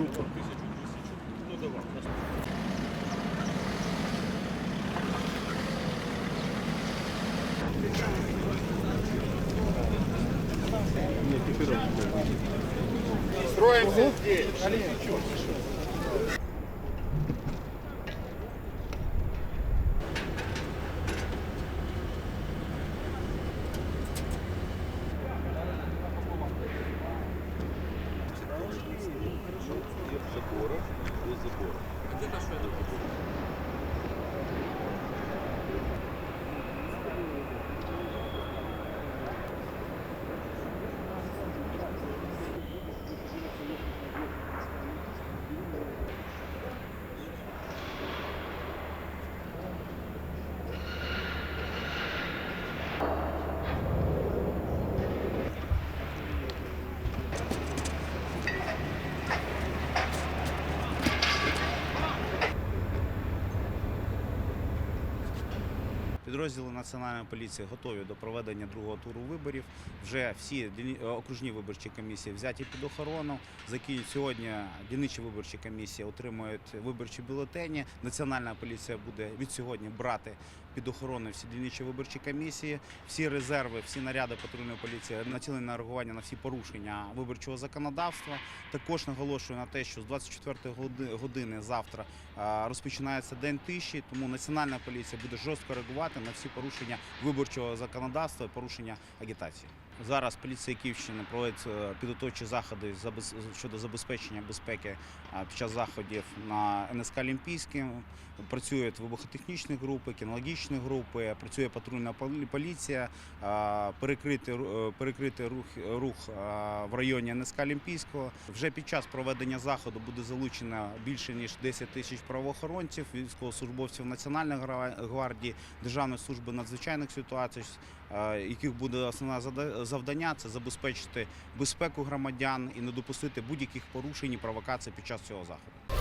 група. Ну давай. Строимся здесь. До Підрозділи Національної поліції готові до проведення другого туру виборів. Вже всі е, окружні виборчі комісії взяті під охорону. Які сьогодні дільничі виборчі комісії отримують виборчі бюлетені. Національна поліція буде від сьогодні брати під охорону всі дільничі виборчі комісії, всі резерви, всі наряди патрульної поліції націлені на реагування на всі порушення виборчого законодавства. Також наголошую на те, що з 24 годи- години завтра розпочинається день тиші, тому національна поліція буде жорстко реагувати на всі порушення виборчого законодавства порушення агітації. Зараз поліція Київщини проводить е, підготовчі заходи щодо забезпечення безпеки під час заходів на НСК Олімпійський. Працюють вибухотехнічні групи, кінологічні групи, працює патрульна поліція, перекрити, е, перекрити рух, рух в районі НСК Олімпійського. Вже під час проведення заходу буде залучено більше ніж 10 тисяч правоохоронців, військовослужбовців Національної гвардії, Державної служби надзвичайних ситуацій, яких буде основне зада- завдання це забезпечити безпеку громадян і не допустити будь-яких порушень і провокацій під час цього заходу.